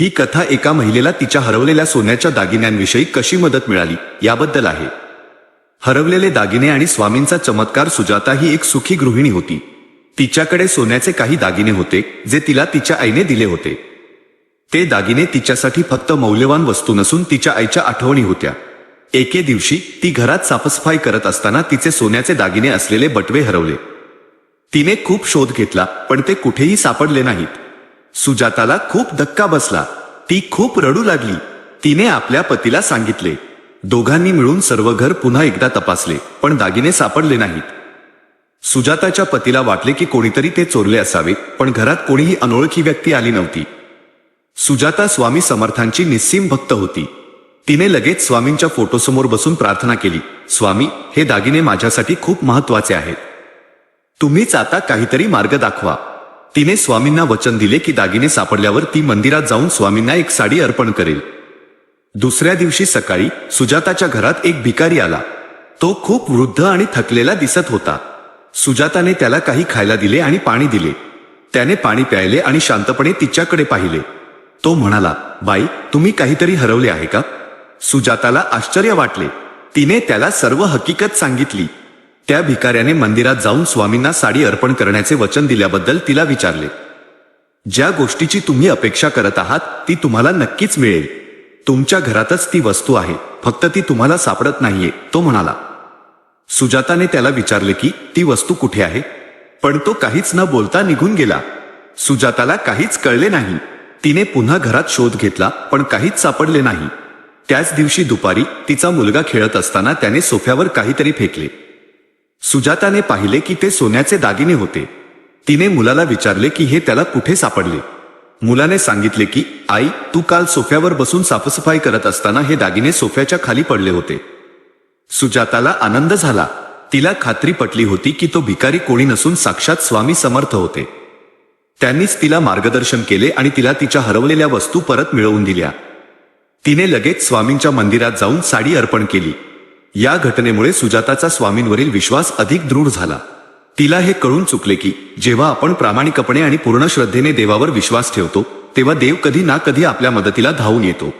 ही कथा एका महिलेला तिच्या हरवलेल्या सोन्याच्या दागिन्यांविषयी कशी मदत मिळाली याबद्दल आहे. हरवलेले दागिने आणि स्वामींचा चमत्कार सुजाता ही एक सुखी गृहिणी होती. तिच्याकडे सोन्याचे काही दागिने होते जे तिला तिच्या आईने दिले होते. ते दागिने तिच्यासाठी फक्त मौल्यवान वस्तू नसून तिच्या आईच्या आठवणी होत्या. एके दिवशी ती घरात साफसफाई करत असताना तिचे सोन्याचे दागिने असलेले बटवे हरवले. तिने खूप शोध घेतला पण ते कुठेही सापडले नाहीत. सुजाताला खूप धक्का बसला. ती खूप रडू लागली. तिने आपल्या पतीला सांगितले. दोघांनी मिळून सर्व घर पुन्हा एकदा तपासले पण दागिने सापडले नाहीत. सुजाताच्या पतीला वाटले की कोणीतरी ते चोरले असावे पण घरात कोणीही अनोळखी व्यक्ती आली नव्हती. सुजाता स्वामी समर्थांची निस्सीम भक्त होती. तिने लगेच स्वामींच्या फोटोसमोर बसून प्रार्थना केली स्वामी हे दागिने माझ्यासाठी खूप महत्त्वाचे आहेत. तुम्हीच आता काहीतरी मार्ग दाखवा. तिने स्वामींना वचन दिले की दागिने सापडल्यावर ती मंदिरात जाऊन स्वामींना एक साडी अर्पण करेल. दुसऱ्या दिवशी सकाळी सुजाताच्या घरात एक भिकारी आला. तो खूप वृद्ध आणि थकलेला दिसत होता. सुजाताने त्याला काही खायला दिले आणि पाणी दिले. त्याने पाणी प्यायले आणि शांतपणे तिच्याकडे पाहिले. तो म्हणाला बाई तुम्ही काहीतरी हरवले आहे का? सुजाताला आश्चर्य वाटले. तिने त्याला सर्व हकीकत सांगितली. त्या भिकाऱ्याने मंदिरात जाऊन स्वामींना साडी अर्पण करण्याचे वचन दिल्याबद्दल तिला विचारले. ज्या गोष्टीची तुम्ही अपेक्षा करत आहात ती तुम्हाला नक्कीच मिळेल. तुमच्या घरातच ती वस्तू आहे फक्त ती तुम्हाला सापडत नाहीये तो म्हणाला. सुजाताने त्याला विचारले की ती वस्तू कुठे आहे? पण तो काहीच न बोलता निघून गेला. सुजाताला काहीच कळले नाही. तिने पुन्हा घरात शोध घेतला पण काहीच सापडले नाही. त्याच दिवशी दुपारी तिचा मुलगा खेळत असताना त्याने सोफ्यावर काहीतरी फेकले. सुजाताने पाहिले की ते सोन्याचे दागिने होते. तिने मुलाला विचारले की हे त्याला कुठे सापडले? मुलाने सांगितले की आई तू काल सोफ्यावर बसून साफसफाई करत असताना हे दागिने सोफ्याच्या खाली पडले होते. सुजाताला आनंद झाला. तिला खात्री पटली होती की तो भिकारी कोणी नसून साक्षात स्वामी समर्थ होते. त्यांनीच तिला मार्गदर्शन केले आणि तिला तिच्या हरवलेल्या वस्तू परत मिळवून दिल्या. तिने लगेच स्वामींच्या मंदिरात जाऊन साडी अर्पण केली. या घटनेमुळे सुजाताचा स्वामींवरील विश्वास अधिक दृढ झाला. तिला हे कळून चुकले की जेव्हा आपण प्रामाणिकपणे आणि पूर्ण श्रद्धेने देवावर विश्वास ठेवतो तेव्हा देव कधी ना कधी आपल्या मदतीला धावून येतो.